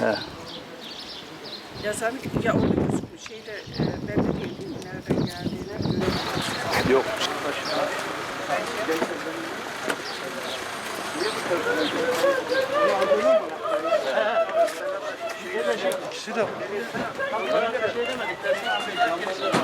He. Ya sen ya orada gözükmüş şeyde e, ben de değil değil mi? Nereden geldiğine göre. Yok. Hoca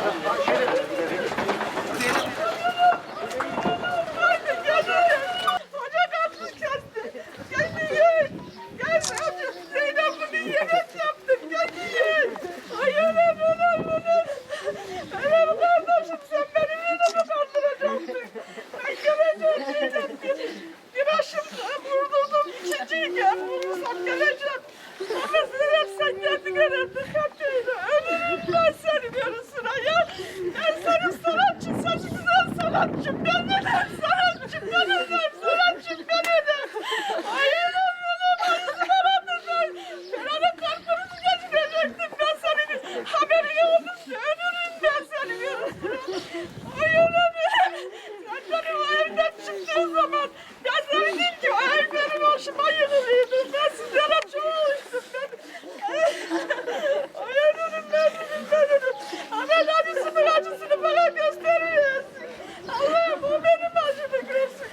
Haberin olmuştu, ölürüm ben seni Ay anam sen benim evden çıktığın zaman ben sevdim ki o ev benim başıma yığılıydı. Ben sizlere çok üstüm ben. Ay ölürüm ben ölürüm ben ölürüm. Ahmet abisinin acısını bana gösteriyor. Allah'ım o benim acımı görsün.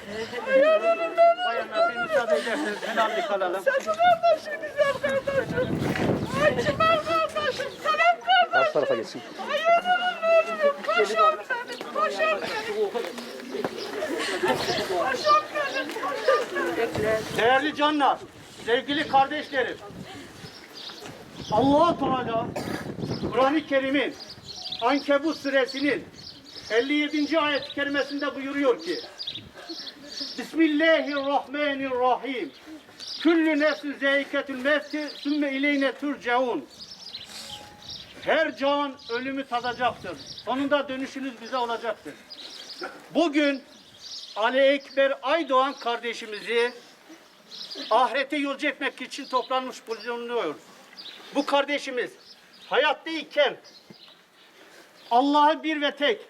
Ay ölürüm ben ölürüm. müsaade ederseniz helallik alalım. Sen bu kardeşim güzel kardeşim. Ay Çınar kardeşim, selam kardeşim. Karşı tarafa geçsin. Paşam. Değerli canlar, sevgili kardeşlerim. allah Teala Kur'an-ı Kerim'in Ankebut suresinin 57. ayet-i kerimesinde buyuruyor ki Bismillahirrahmanirrahim Küllü nefsin zeyiketül mevti sümme ileyne turcaun Her can ölümü tadacaktır. Sonunda dönüşünüz bize olacaktır. Bugün Ali Ekber Aydoğan kardeşimizi ahirete yolcu etmek için toplanmış bulunuyoruz. Bu kardeşimiz hayattayken Allah'ı bir ve tek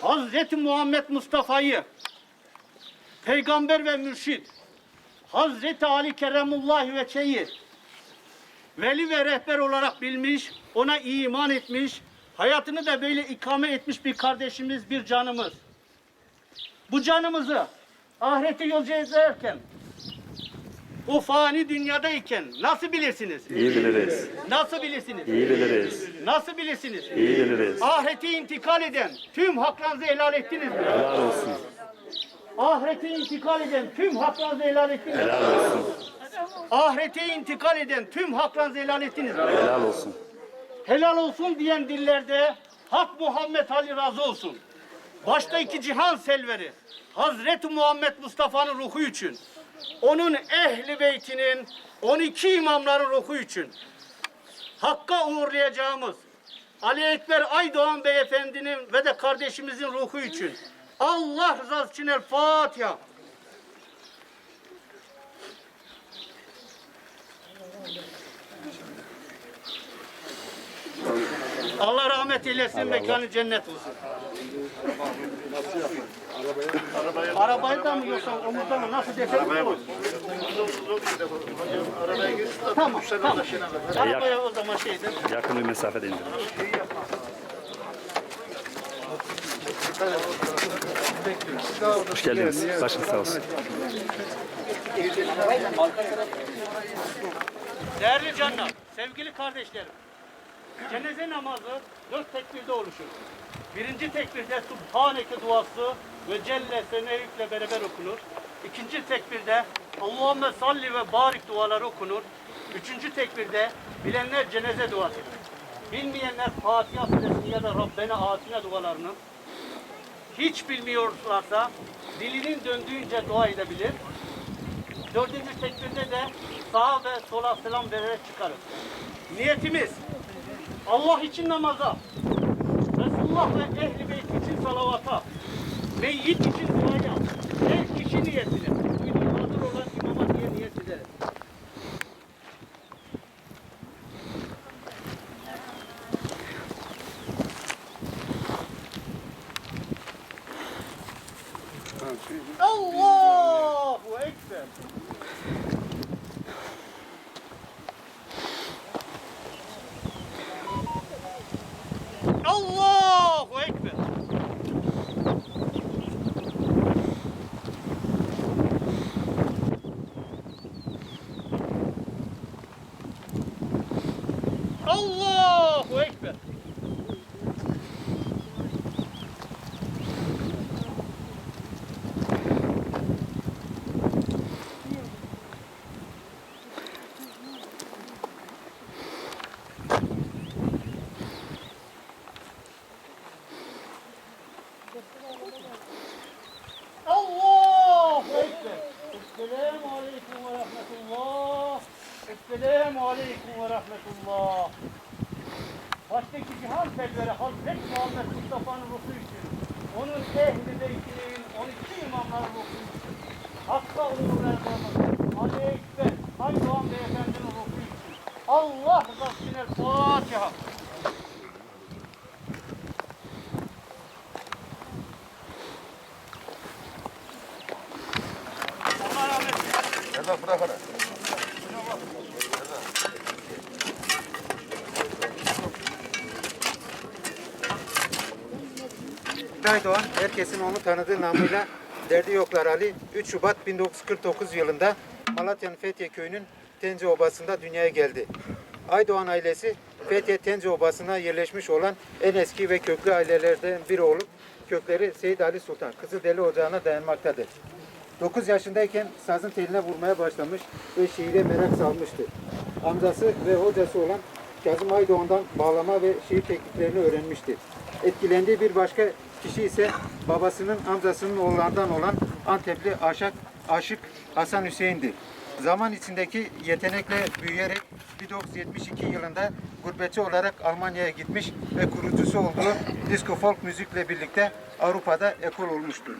Hazreti Muhammed Mustafa'yı peygamber ve mürşid Hazreti Ali Keremullah ve Çeyi veli ve rehber olarak bilmiş, ona iman etmiş, hayatını da böyle ikame etmiş bir kardeşimiz, bir canımız. Bu canımızı ahirete yolcu ederken, o fani dünyadayken nasıl bilirsiniz? İyi biliriz. Nasıl bilirsiniz? İyi biliriz. Nasıl bilirsiniz? İyi biliriz. Ahirete intikal eden tüm haklarınızı helal ettiniz mi? Helal olsun. Ahirete intikal eden tüm haklarınızı helal ettiniz mi? Helal olsun. Ahirete intikal eden tüm haklarınızı helal ettiniz mi? Helal olsun. Helal olsun diyen dillerde Hak Muhammed Ali razı olsun. Başta iki cihan selveri Hazreti Muhammed Mustafa'nın ruhu için, onun ehli beytinin 12 imamların ruhu için Hakk'a uğurlayacağımız Ali Ekber Aydoğan beyefendinin ve de kardeşimizin ruhu için Allah rızası için El Fatiha. Allah rahmet eylesin, mekanı cennet olsun. Arabayı da mı yoksa omuzda mı? Nasıl olur? Tamam, tamam. Arabaya o zaman şeyde. Yakın bir mesafede indirin. Hoş geldiniz. Başınız sağ olsun. Değerli canlar, sevgili kardeşlerim. Cenaze namazı dört tekbirde oluşur. Birinci tekbirde Subhaneke duası ve Celle Senevük'le beraber okunur. İkinci tekbirde Allahümme salli ve barik duaları okunur. Üçüncü tekbirde bilenler cenaze duası. Bilmeyenler Fatiha suresini ya da Rabbena atine dualarını hiç bilmiyorlarsa dilinin döndüğünce dua edebilir. Dördüncü tekbirde de sağa ve sola selam vererek çıkarız. Niyetimiz Allah için namaza, Resulullah ve ehli beyt için salavata, meyyit için duaya, her kişi niyetine, Allah Ekber. Esselamu Aleyküm ve Rahmetullah. Esselamu Aleyküm ve Rahmetullah. Baştaki cihan serveri Hazreti Muhammed Mustafa'nın ruhu için, onun ehli beytinin 12 imamların ruhu için, Hakk'a uğur erdoğanın, Ali Ekber, Hayvan Beyefendi'nin ruhu için, Allah rızası için El Fatiha. Rahmet eylesin. Aydoğan, herkesin onu tanıdığı namıyla Derdi Yoklar Ali, 3 Şubat 1949 yılında Malatya'nın Fethiye köyünün Tence Obası'nda dünyaya geldi. Aydoğan ailesi Fethiye Tence Obası'na yerleşmiş olan en eski ve köklü ailelerden biri olup kökleri Seyit Ali Sultan Kızıldeli Ocağı'na dayanmaktadır. 9 yaşındayken sazın teline vurmaya başlamış ve şiire merak salmıştı. Amcası ve hocası olan Kazım Aydoğan'dan bağlama ve şiir tekniklerini öğrenmişti. Etkilendiği bir başka kişi ise babasının amcasının oğullarından olan Antepli Aşık, Aşık Hasan Hüseyin'di. Zaman içindeki yetenekle büyüyerek 1972 yılında gurbetçi olarak Almanya'ya gitmiş ve kurucusu olduğu disco folk müzikle birlikte Avrupa'da ekol olmuştur.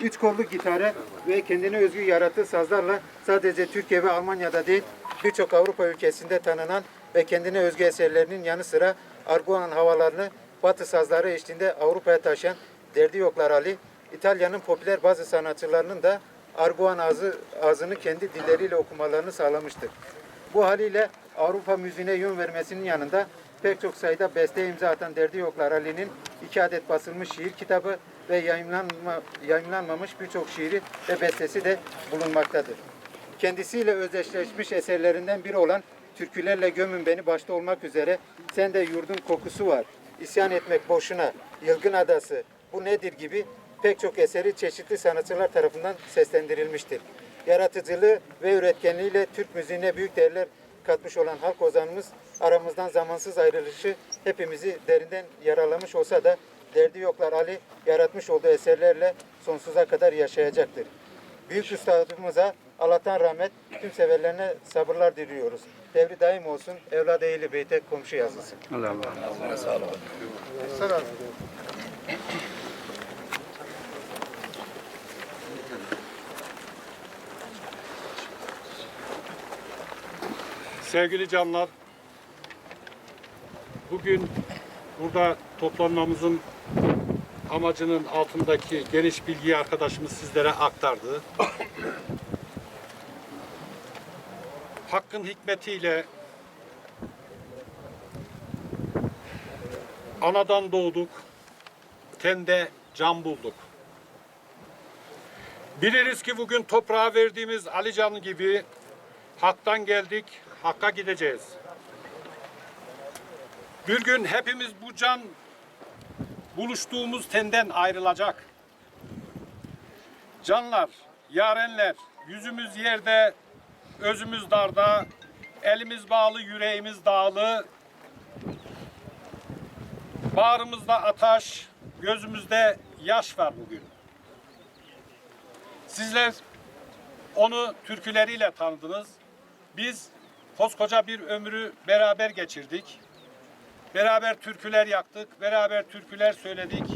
Üç kollu gitarı ve kendine özgü yarattığı sazlarla sadece Türkiye ve Almanya'da değil birçok Avrupa ülkesinde tanınan ve kendine özgü eserlerinin yanı sıra Arguan havalarını Batı sazları eşliğinde Avrupa'ya taşıyan Derdi Yoklar Ali, İtalya'nın popüler bazı sanatçılarının da Arguan ağzı, ağzını kendi dilleriyle okumalarını sağlamıştır. Bu haliyle Avrupa müziğine yön vermesinin yanında pek çok sayıda beste imza atan Derdi Yoklar Ali'nin iki adet basılmış şiir kitabı ve yayınlanma, yayınlanmamış birçok şiiri ve bestesi de bulunmaktadır. Kendisiyle özdeşleşmiş eserlerinden biri olan Türkülerle Gömün Beni başta olmak üzere Sen de Yurdun Kokusu Var, İsyan Etmek Boşuna, Yılgın Adası, Bu Nedir gibi pek çok eseri çeşitli sanatçılar tarafından seslendirilmiştir. Yaratıcılığı ve üretkenliğiyle Türk müziğine büyük değerler katmış olan halk ozanımız aramızdan zamansız ayrılışı hepimizi derinden yaralamış olsa da derdi yoklar Ali yaratmış olduğu eserlerle sonsuza kadar yaşayacaktır. Büyük üstadımıza Allah'tan rahmet, tüm severlerine sabırlar diliyoruz. Devri daim olsun, evladı ehli beyte komşu yazılsın. Allah Allah. Selam. Sevgili canlar, bugün burada toplanmamızın amacının altındaki geniş bilgiyi arkadaşımız sizlere aktardı. Hakkın hikmetiyle anadan doğduk, tende can bulduk. Biliriz ki bugün toprağa verdiğimiz Ali Can gibi Hak'tan geldik, Hakk'a gideceğiz. Bir gün hepimiz bu can buluştuğumuz tenden ayrılacak. Canlar, yarenler, yüzümüz yerde, özümüz darda, elimiz bağlı, yüreğimiz dağlı. Bağrımızda ataş, gözümüzde yaş var bugün. Sizler onu türküleriyle tanıdınız. Biz koskoca bir ömrü beraber geçirdik. Beraber türküler yaktık, beraber türküler söyledik.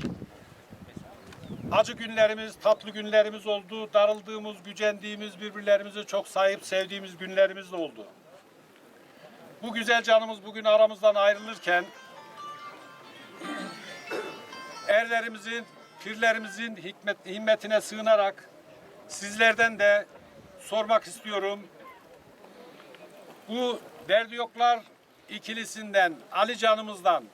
Acı günlerimiz, tatlı günlerimiz oldu. Darıldığımız, gücendiğimiz, birbirlerimizi çok sahip sevdiğimiz günlerimiz de oldu. Bu güzel canımız bugün aramızdan ayrılırken erlerimizin, pirlerimizin hikmet, himmetine sığınarak sizlerden de sormak istiyorum. Bu derdi yoklar ikilisinden, Ali canımızdan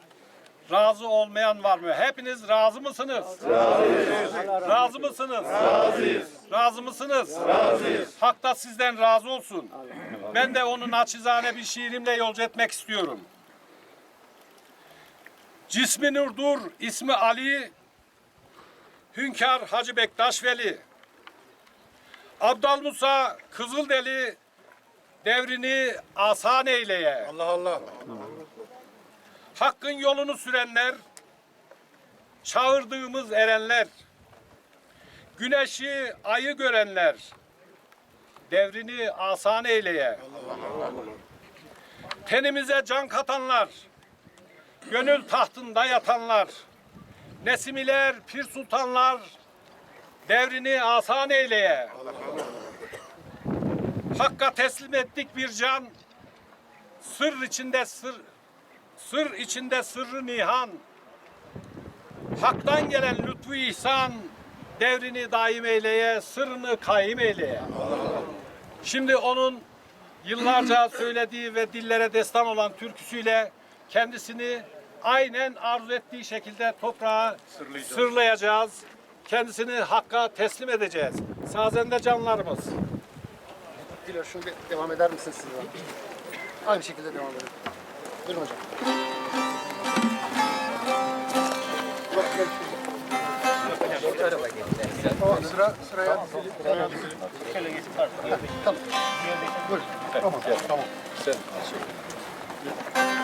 razı olmayan var mı? Hepiniz razı mısınız? Razıyız. Razı mısınız? Razıyız. Razı mısınız? Razıyız. Hak da sizden razı olsun. Ben de onun naçizane bir şiirimle yolcu etmek istiyorum. Cismi Nurdur, ismi Ali, Hünkar Hacı Bektaş Veli. Abdal Musa Kızıldeli devrini asan eyleye. Allah Allah. Hakkın yolunu sürenler, çağırdığımız erenler, güneşi, ayı görenler, devrini asan eyleye. Tenimize can katanlar, gönül tahtında yatanlar, Nesimiler, pir sultanlar, devrini asan eyleye. Hakka teslim ettik bir can, sır içinde sır, sır içinde sırrı nihan, Hak'tan gelen lütfu ihsan, devrini daim eyleye, sırrını kaim eyleye. Şimdi onun yıllarca söylediği ve dillere destan olan türküsüyle kendisini aynen arzu ettiği şekilde toprağa sırlayacağız. Kendisini Hakk'a teslim edeceğiz. Sazende canlarımız. Dilo şunu bir devam eder misiniz siz? de? Aynı şekilde devam edelim. Buyurun hocam. Yok, gel şuraya. Tamam, sıra, sıraya Tamam. Buyurun. Tamam, tamam. Bir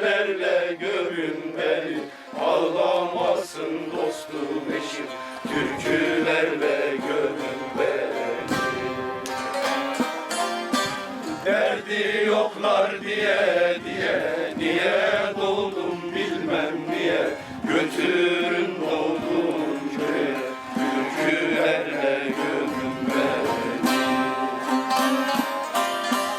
Türkülerle gömün beni. Ağlamasın dostum eşim. Türkülerle gömün beni Derdi yoklar diye diye Niye doğdum bilmem niye. Götür